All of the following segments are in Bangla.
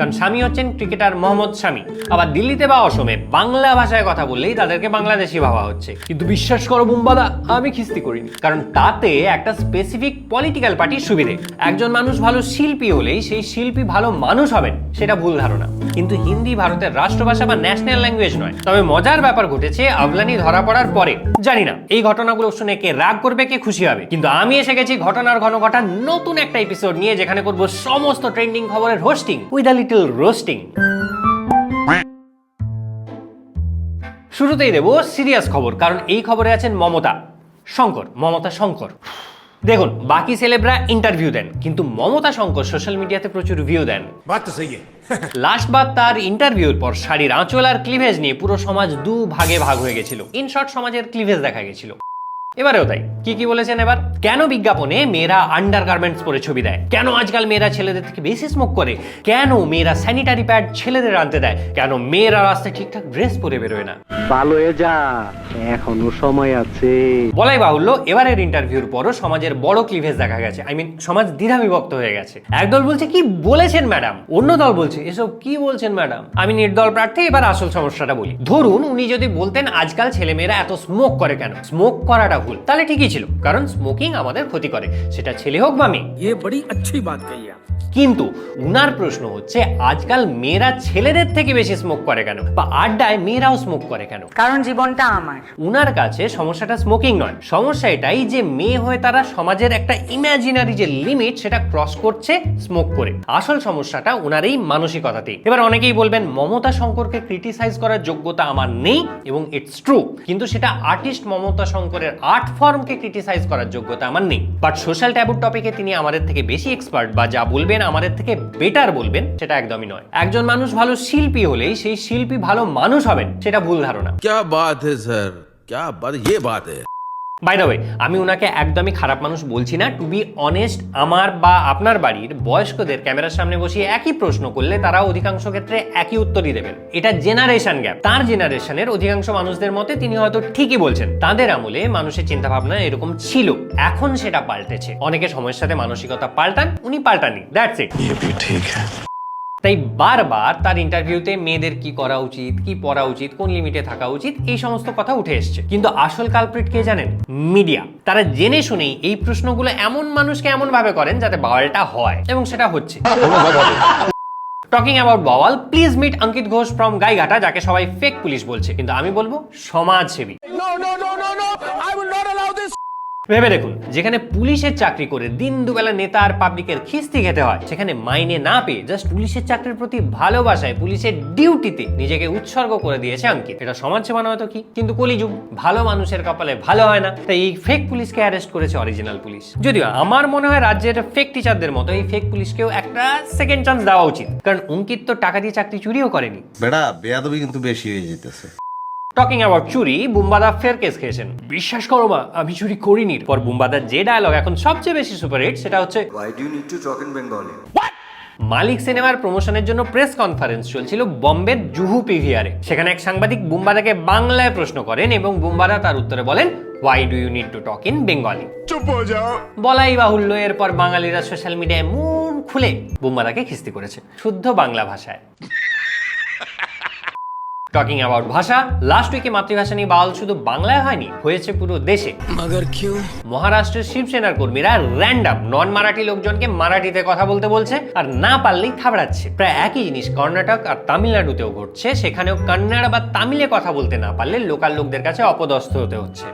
কারণ স্বামী হচ্ছেন ক্রিকেটার মোহাম্মদ শামি আবার দিল্লিতে বা অসমে বাংলা ভাষায় কথা বললেই তাদেরকে বাংলাদেশি ভাবা হচ্ছে। কিন্তু বিশ্বাস করো বুম্বাদা, আমি খিস্তি করিনি। কারণ তাতে একটা স্পেসিফিক পলিটিক্যাল পার্টির সুবিধে। একজন মানুষ ভালো শিল্পী হলেই সেই শিল্পী ভালো মানুষ হবেন, সেটা ভুল ধারণা। কিন্তু হিন্দি ভারতের রাষ্ট্রভাষা বা ন্যাশনাল ল্যাঙ্গুয়েজ নয়। তবে মজার ব্যাপার ঘটেছে আফলানি ধরা পড়ার পরে। জানি না, এই ঘটনাগুলো শুনে কে রাগ করবে, কে খুশি হবে। কিন্তু আমি এসে গেছি ঘটনার ঘন ঘটা নতুন একটা এপিসোড নিয়ে যেখানে করব সমস্ত ট্রেন্ডিং খবরের হোস্টিং উইথ until roasting. শুরুতেই দেব সিরিয়াস খবর কারণ এই খবরে আছেন মমতা। শঙ্কর মমতা শঙ্কর। দেখুন বাকি সেলেবরা ইন্টারভিউ দেন কিন্তু মমতা শঙ্কর সোশ্যাল মিডিয়াতে প্রচুর ভিউ দেন। লাস্ট বার তার ইন্টারভিউর পর শাড়ির আঁচল আর ক্লিভেজ নিয়ে পুরো সমাজ দু ভাগে ভাগ হয়ে গেছিল। ইন শর্ট সমাজের ক্লিভেজ দেখা গেছিল। এবারেও তাই। কি কি বলেছেন এবার? কেন বিজ্ঞাপনে মেয়েরা আন্ডার গার্মেন্টস পরে ছবি দেয়? কেন আজকাল মেয়েরা ছেলেদের থেকে বেশি স্মোক করে? কেন মেয়েরা স্যানিটারি প্যাড ছেলেদের আনতে দেয়? কেন মেয়েরা রাস্তায় ঠিকঠাক ড্রেস পরে বেরোয় না? ভালো হয়ে যা এখনও সময় আছে। বলাই বাহুল্য এবারের ইন্টারভিউর পরও সমাজের বড় ক্লিভেজ দেখা গেছে। আই মিন সমাজ দ্বিধা বিভক্ত হয়ে গেছে। একদল বলছে কি বলেছেন ম্যাডাম অন্য দল বলছে এসব কি বলছেন ম্যাডাম আমি নির্দল প্রার্থী এবার আসল সমস্যাটা বলি। ধরুন উনি যদি বলতেন আজকাল ছেলেমেয়েরা এত স্মোক করে কেন? স্মোক করাটা ভুল তাহলে ঠিকই ছিল কারণ স্মোকিং আমাদের ক্ষতি করে সেটা ছেলে হোক বা মেয়ে ये बड़ी अच्छी बात कही आप কিন্তু উনার প্রশ্ন হচ্ছে আজকাল মেয়েরা ছেলেদের থেকে বেশি স্মোক করে কেন বা আড্ডায় মেয়েরাও স্মোক করে কেন কারণ জীবনটা আমার উনার কাছে সমস্যাটা স্মোকিং নয় সমস্যা এটাই যে মেয়ে হয়ে তারা সমাজের একটা ইমাজিনারি যে লিমিট সেটা ক্রস করছে স্মোক করে আসল সমস্যাটা উনার এই মানসিকতাতেই এবার অনেকেই বলবেন মমতা শঙ্করকে ক্রিটিসাইজ করার যোগ্যতা আমার নেই এবং ইটস ট্রু কিন্তু সেটা আর্টিস্ট মমতা শঙ্করের আর্ট ফর্মকে ক্রিটিসাইজ করার যোগ্যতা আমার নেই বাট সোশ্যাল ট্যাবুর টপিকে তিনি আমাদের থেকে বেশি এক্সপার্ট বা যা বলবেন আমাদের থেকে বেটার বলবেন সেটা একদমই নয় একজন মানুষ ভালো শিল্পী হলেই সেই শিল্পী ভালো মানুষ হবেন সেটা ভুল ধারণা क्या बात है सर क्या बात ये बात है বাই দ্য ওয়ে আমি ওনাকে একদমই খারাপ মানুষ বলছি না। টু বি অনেস্ট আমার বা আপনার বাড়ির বয়স্কদের ক্যামেরার সামনে বসিয়ে একই প্রশ্ন করলে তারা অধিকাংশ ক্ষেত্রে একই উত্তরই দেবেন। এটা জেনারেশন গ্যাপ তার জেনারেশনের অধিকাংশ মানুষদের মতে তিনি হয়তো ঠিকই বলছেন। তাদের আমলে মানুষের চিন্তা ভাবনা এরকম ছিল। এখন সেটা পাল্টেছে। অনেকে সময়ের সাথে মানসিকতা পাল্টান, উনি পাল্টানি দ্যাটস ইট তাই বারবার তার ইন্টারভিউতে মেয়েদের কি করা উচিত, কি পড়া উচিত, কোন লিমিটে থাকা উচিত, এই সমস্ত কথা উঠে এসছে। কিন্তু আসল কালপ্রিট কে জানেন? মিডিয়া তারা জেনে শুনেই এই প্রশ্নগুলো এমন মানুষকে এমন ভাবে করেন যাতে বাওয়ালটা হয়, এবং সেটা হচ্ছে। Talking about bowel please meet Ankit Ghosh from Gaighata যাকে সবাই ফেক পুলিশ বলছে। কিন্তু আমি বলব, সমাজসেবী। ভেবে দেখুন, যেখানে পুলিশের চাকরি করে দিন দুবেলা নেতা আর পাবলিকের খিস্তি খেতে হয়, সেখানে মাইনে না পেয়ে জাস্ট পুলিশের চাকরির প্রতি ভালোবাসায় পুলিশের ডিউটিতে নিজেকে উৎসর্গ করে দিয়েছে অঙ্কিত এটা সমাজ সেবা নয় তো কি? কিন্তু কলিযুগ, ভালো মানুষের কপালে ভালো হয় না, তাই এই ফেক পুলিশকে অ্যারেস্ট করেছে অরিজিনাল পুলিশ। যদিও আমার মনে হয় রাজ্যের ফেক টিচারদের মতো, এই ফেক পুলিশকেও একটা সেকেন্ড চান্স দেওয়া উচিত। কারণ অঙ্কিত তো টাকা দিয়ে চাকরি চুরিও করেনি। বেড়া, বেয়াদবি কিন্তু বেশি হয়ে যেতেছে। টকিং অ্যাবাউট চুরি বুম্বাদা ফের কেস খেয়েছেন। বিশ্বাস করো মা আমি চুরি করিনি। পর বুম্বাদার যে ডায়লগ এখন সবচেয়ে বেশি সুপারহিট সেটা হচ্ছে মালিক সিনেমার প্রমোশনের জন্য প্রেস কনফারেন্স চলছিল বম্বের জুহু পিভিআরে সেখানে এক সাংবাদিক বুম্বাদাকে বাংলায় প্রশ্ন করেন এবং বুম্বাদা তার উত্তরে বলেন why do you need to talk in Bengali চুপ হয়ে যাও। বলাই বাহুল্য এরপর বাঙালিরা সোশ্যাল মিডিয়ায় মন খুলে বুম্বাদাকে খিস্তি করেছে শুদ্ধ বাংলা ভাষায়। টকিং অ্যাবাউট ভাষা লাস্ট উইকে মাতৃভাষা নিয়ে বাউল শুধু বাংলায় হয়নি হয়েছে পুরো দেশে। মহারাষ্ট্রের শিবসেনার কর্মীরা র্যান্ডাম নন মারাঠি লোকজনকে মারাঠিতে কথা বলতে বলছে আর না পারলেই থাবড়াচ্ছে। প্রায় একই জিনিস কর্ণাটক আর তামিলনাড়ুতেও ঘটছে সেখানেও কন্নড় বা তামিলে কথা বলতে না পারলে লোকাল লোকদের কাছে অপদস্থ হতে হচ্ছে।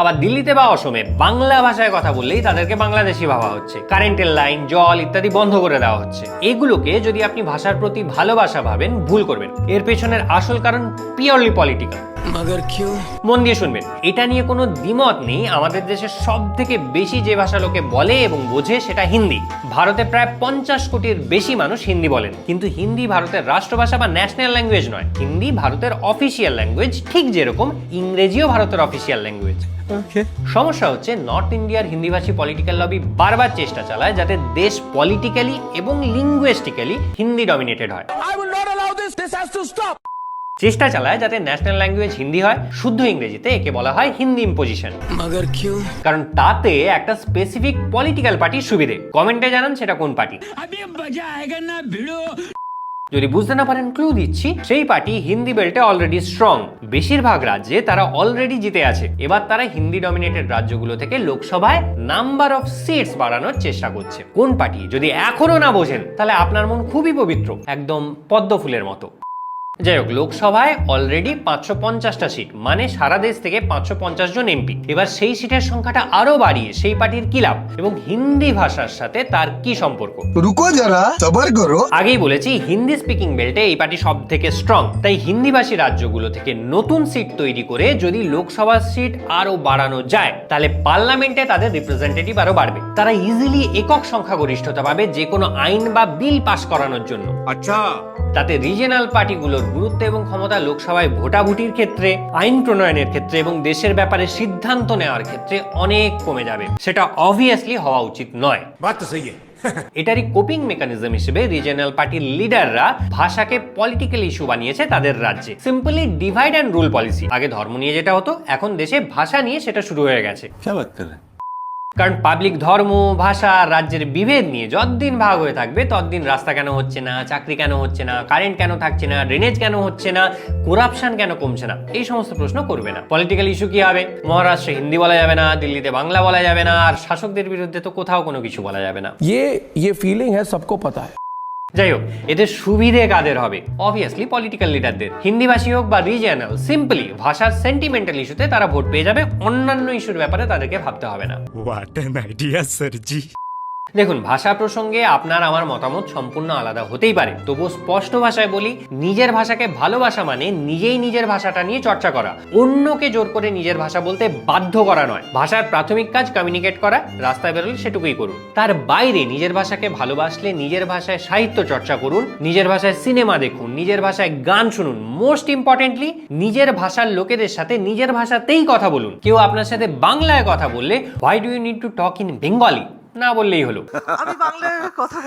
আবার দিল্লিতে বা অসমে বাংলা ভাষায় কথা বললেই তাদেরকে বাংলাদেশি ভাবা হচ্ছে। কারেন্টের লাইন জল ইত্যাদি বন্ধ করে দেওয়া হচ্ছে। এগুলোকে যদি আপনি ভাষার প্রতি ভালোবাসা ভাবেন ভুল করবেন। এর পেছনে পরিবর্তনের আসল কারণ পিওরলি পলিটিক্যাল মন দিয়ে শুনবেন। এটা নিয়ে কোনো দ্বিমত নেই। আমাদের দেশের সব থেকে বেশি যে ভাষা লোকে বলে এবং বোঝে সেটা হিন্দি। ভারতে প্রায় পঞ্চাশ কোটির বেশি মানুষ হিন্দি বলেন। কিন্তু হিন্দি ভারতের রাষ্ট্রভাষা বা ন্যাশনাল ল্যাঙ্গুয়েজ নয়। হিন্দি ভারতের অফিসিয়াল ল্যাঙ্গুয়েজ ঠিক যেরকম ইংরেজিও ভারতের অফিসিয়াল ল্যাঙ্গুয়েজ সমস্যা হচ্ছে নর্থ ইন্ডিয়ার হিন্দিভাষী পলিটিক্যাল লবি বারবার চেষ্টা চালায় যাতে দেশ পলিটিক্যালি এবং লিঙ্গুয়েস্টিক্যালি হিন্দি ডমিনেটেড হয়। This has to stop. চেষ্টা চালায় যাতে ন্যাশনাল ল্যাঙ্গুয়েজ হিন্দি হয় শুদ্ধ ইংরেজিতে একে বলা হয় হিন্দি ইম্পোজিশন কারণ তাতে একটা স্পেসিফিক পলিটিক্যাল পার্টির সুবিধে। কমেন্টে জানান সেটা কোন পার্টি যদি বুঝতে না পারেন ক্লু দিচ্ছি, সেই পার্টি হিন্দি বেল্টে অলরেডি স্ট্রং বেশিরভাগ রাজ্যে তারা অলরেডি জিতে আছে। এবার তারা হিন্দি ডমিনেটেড রাজ্যগুলো থেকে লোকসভায় নাম্বার অফ সিটস বাড়ানোর চেষ্টা করছে। কোন পার্টি? যদি এখনও না বোঝেন, তাহলে আপনার মন খুবই পবিত্র, একদম পদ্ম ফুলের মতো। যাই হোক লোকসভায় অলরেডি পাঁচশো পঞ্চাশটা সিট মানে সারা দেশ থেকে পাঁচশো পঞ্চাশ জন এমপি এবার সেই সিটের সংখ্যাটা আরও বাড়িয়ে সেই পার্টির কি লাভ? এবং হিন্দি ভাষার সাথে তার কি সম্পর্ক? রুকো যারা সবার করো। আগেই বলেছি হিন্দি স্পিকিং বেল্টে এই পার্টি সব থেকে স্ট্রং তাই হিন্দিভাষী রাজ্যগুলো থেকে নতুন সিট তৈরি করে যদি লোকসভার সিট আরও বাড়ানো যায় তাহলে পার্লামেন্টে তাদের রিপ্রেজেন্টেটিভ আরও বাড়বে। তারা ইজিলি একক সংখ্যাগরিষ্ঠতা পাবে যে কোনো আইন বা বিল পাস করানোর জন্য। আচ্ছা। তাতে রিজিয়নাল পার্টিগুলোর গুরুত্ব এবং ক্ষমতা লোকসভায় ভোটাভুটির ক্ষেত্রে আইন প্রণয়নের ক্ষেত্রে এবং দেশের ব্যাপারে সিদ্ধান্ত নেওয়ার ক্ষেত্রে অনেক কমে যাবে। সেটা অবভিয়াসলি হওয়া উচিত নয়। এটারই কোপিং মেকানিজম হিসেবে রিজিয়নাল পার্টির লিডাররা ভাষাকে পলিটিক্যাল ইস্যু বানিয়েছে তাদের রাজ্যে। Simply divide and rule policy আগে ধর্ম নিয়ে যেটা হতো এখন দেশে ভাষা নিয়ে সেটা শুরু হয়ে গেছে। কারণ পাবলিক ধর্ম ভাষা রাজ্যের বিভেদ নিয়ে যতদিন ভাগ হয়ে থাকবে ততদিন রাস্তা কেন হচ্ছে না চাকরি কেন হচ্ছে না কারেন্ট কেন থাকছে না ড্রেনেজ কেন হচ্ছে না করাপশন কেন কমছে না এই সমস্ত প্রশ্ন করবে না পলিটিক্যাল ইস্যু কি হবে মহারাষ্ট্রে হিন্দি বলা যাবে না দিল্লিতে বাংলা বলা যাবে না আর শাসকদের বিরুদ্ধে তো কোথাও কোনো কিছু বলা যাবে না ये ये फीलिंग है सबको पता है যাই হোক, এদের সুবিধে কাদের হবে? অবভিয়াসলি পলিটিক্যাল লিডারদের হিন্দিভাষী হোক বা রিজিয়নাল সিম্পলি ভাষার সেন্টিমেন্টাল ইস্যুতে তারা ভোট পেয়ে যাবে। অন্যান্য ইস্যুর ব্যাপারে তাদেরকে ভাবতে হবে না। What an idea sir Sirji. দেখুন, ভাষা প্রসঙ্গে আপনার আমার মতামত সম্পূর্ণ আলাদা হতেই পারে। তবুও স্পষ্ট ভাষায় বলি, নিজের ভাষাকে ভালোবাসা মানে নিজেই নিজের ভাষাটা নিয়ে চর্চা করা। অন্যকে জোর করে নিজের ভাষা বলতে বাধ্য করা নয়। ভাষার প্রাথমিক কাজ কমিউনিকেট করা, রাস্তায় বেরোলে সেটুকুই করুন। তার বাইরে নিজের ভাষাকে ভালোবাসলে নিজের ভাষায় সাহিত্য চর্চা করুন, নিজের ভাষায় সিনেমা দেখুন, নিজের ভাষায় গান শুনুন। মোস্ট ইম্পর্টেন্টলি নিজের ভাষার লোকেদের সাথে নিজের ভাষাতেই কথা বলুন। কেউ আপনার সাথে বাংলায় কথা বললে why do you need to talk in Bengali না বললেই হলো। কথা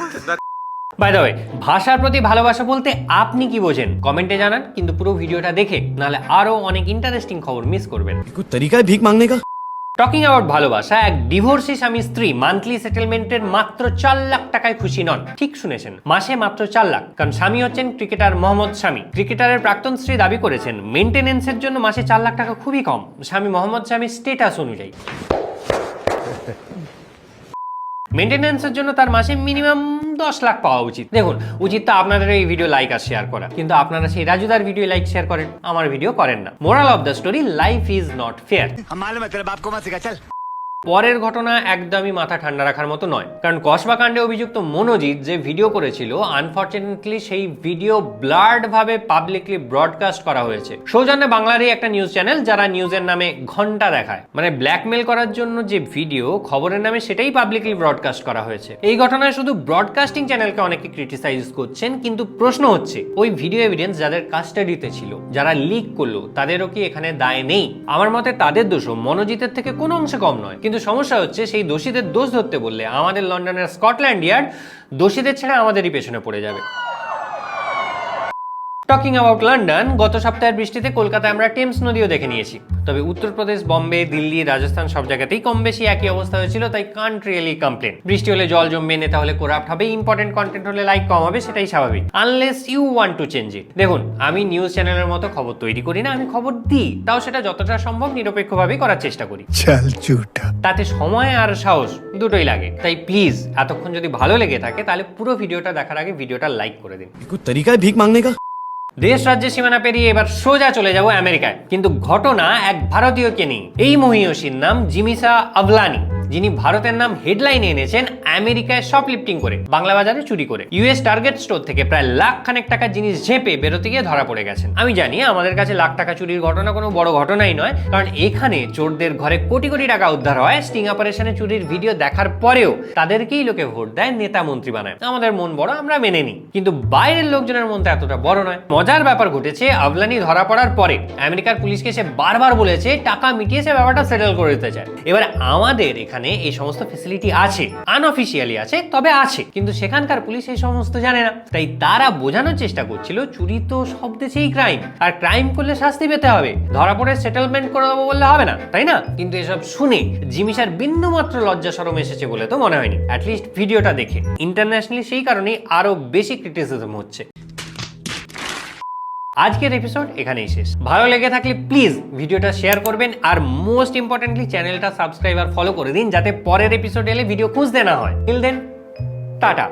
বাই দ্য ওয়ে ভাষার প্রতি ভালোবাসা বলতে আপনি কি বোঝেন? কমেন্টে জানান কিন্তু পুরো ভিডিওটা দেখে নাহলে আরও অনেক ইন্টারেস্টিং খবর মিস করবেন। তরিকায় ভিক মাংনে কা? টকিং অ্যাবাউট ভালোবাসা এক ডিভোর্সি স্বামী স্ত্রী মান্থলি সেটেলমেন্টের মাত্র চার লাখ টাকায় খুশি নন। ঠিক শুনেছেন মাসে মাত্র চার লাখ কারণ স্বামী হচ্ছেন ক্রিকেটার মোহাম্মদ স্বামী। ক্রিকেটারের প্রাক্তন স্ত্রী দাবি করেছেন মেনটেনেন্সের জন্য মাসে চার লাখ টাকা খুবই কম। স্বামী মোহাম্মদ স্বামীর স্টেটাস অনুযায়ী। মেনটেন্যান্সের জন্য তার মাসে মিনিমাম দশ লাখ পাওয়া উচিত। দেখুন, উচিত তো আপনাদের এই ভিডিও লাইক আর শেয়ার করা। কিন্তু আপনারা সেই রাজুদার ভিডিও লাইক শেয়ার করেন, আমার ভিডিও করেন না। Moral of the story life is not fair পরের ঘটনা একদমই মাথা ঠান্ডা রাখার মতো নয়। কারণ কসবাকাণ্ডে অভিযুক্ত মনোজিৎ যে ভিডিও করেছিল আনফর্চুনেটলি সেই ভিডিও ব্লার্ড ভাবে পাবলিকলি ব্রডকাস্ট করা হয়েছে। সৌজন্যে বাংলারই একটা নিউজ চ্যানেল যারা নিউজের নামে ঘণ্টা দেখায়। মানে ব্ল্যাকমেল করার জন্য যে ভিডিও, খবরের নামে সেটাই পাবলিকলি ব্রডকাস্ট করা হয়েছে। এই ঘটনায় শুধু ব্রডকাস্টিং চ্যানেলকে অনেকে ক্রিটিসাইজ করছেন, কিন্তু প্রশ্ন হচ্ছে, ওই ভিডিও এভিডেন্স যাদের কাস্টাডিতে ছিল, যারা লিক করল, তাদেরও কি এখানে দায় নেই? আমার মতে তাদের দোষও মনোজিতের থেকে কোনো অংশে কম নয়। কিন্তু সমস্যা হচ্ছে সেই দোষীদের দোষ ধরতে বললে আমাদের লন্ডনের স্কটল্যান্ড ইয়ার্ড দোষীদের ছেড়ে আমাদেরই পেছনে পড়ে যাবে। টকিং অ্যাবাউট লন্ডন গত সপ্তাহের বৃষ্টিতে কলকাতায় আমরা টেমস নদীও দেখে নিয়েছি। তবে উত্তরপ্রদেশ বম্বে দিল্লি রাজস্থান সব জায়গাতেই কম বেশি একই অবস্থা হয়েছিল তাই কান্ট রিয়েলি কমপ্লেন বৃষ্টি হলে জল জমবে নেতা হলে কোরাপ্ট হবে ইম্পর্টেন্ট কন্টেন্ট হলে লাইক কম হবে সেটাই স্বাভাবিক। Unless you want to change it দেখুন আমি নিউজ চ্যানেলের মতো খবর তৈরি করি না আমি খবর দিই তাও সেটা যতটা সম্ভব নিরপেক্ষভাবে করার চেষ্টা করি। তাতে সময় আর সাহস দুটোই লাগে। তাই প্লিজ এতক্ষণ যদি ভালো লেগে থাকে তাহলে পুরো ভিডিওটা দেখার আগে ভিডিওটা লাইক করে দিন। তরিকায় ভিক মাংনে কা দেশ রাজ্যের সীমানা পেরিয়ে এবার সোজা চলে যাব আমেরিকায়। কিন্তু ঘটনা এক ভারতীয়কে নিয়ে। এই মহিয়সীর নাম জিমিসা আভলানি যিনি ভারতের নাম হেডলাইনে এনেছেন আমেরিকায় শপলিফটিং করে, বাংলা বাজারে চুরি করে। ইউএস টার্গেট স্টোর থেকে প্রায় লাখ খানেক টাকার জিনিস ঝেপে বেরোতে গিয়ে ধরা পড়ে গেছেন। আমি জানি আমাদের কাছে লাখ টাকা চুরির ঘটনা কোনো বড় ঘটনাই নয়, কারণ এখানে চোরদের ঘরে কোটি কোটি টাকা উদ্ধার হয় স্টিং অপারেশনে চুরির ভিডিও দেখার পরেও তাদেরকেই লোকে ভোট দেয়, নেতা মন্ত্রী বানায়। আমাদের মন বড়, আমরা মেনে নিই। কিন্তু বাইরের লোকজনের মন তো এতটা বড় নয়। মজার ব্যাপার ঘটেছে, আফলানি ধরা পড়ার পরে আমেরিকার পুলিশকে সে বারবার বলেছে, টাকা মিটিয়ে সে ব্যাপারটা সেটেল করে দিতে চায়। এবার আমাদের এখানে সেখানে এই সমস্ত ফেসিলিটি আছে। আনঅফিসিয়ালি আছে, তবে আছে। কিন্তু সেখানকার পুলিশ এই সমস্ত জানে না। তাই তারা বোঝানোর চেষ্টা করছিল, চুরি তো সব দেশেই ক্রাইম আর ক্রাইম করলে শাস্তি পেতে হবে। ধরা পড়ে সেটেলমেন্ট করে দেবো বললে হবে না, তাই না? কিন্তু এসব শুনে জিমিসার বিন্দু মাত্র লজ্জা সরম এসেছে বলে তো মনে হয়নি। অ্যাটলিস্ট ভিডিওটা দেখে। ইন্টারন্যাশনালি সেই কারণে আরও বেশি ক্রিটিসিজম হচ্ছে। আজকের এপিসোড এখানেই শেষ। ভালো লেগে থাকলে প্লিজ ভিডিওটা শেয়ার করবেন আর মোস্ট ইম্পর্টেন্টলি চ্যানেলটা সাবস্ক্রাইব আর ফলো করে দিন, যাতে পরের এপিসোড এলে ভিডিও খুঁজতে না হয়। Till then tata.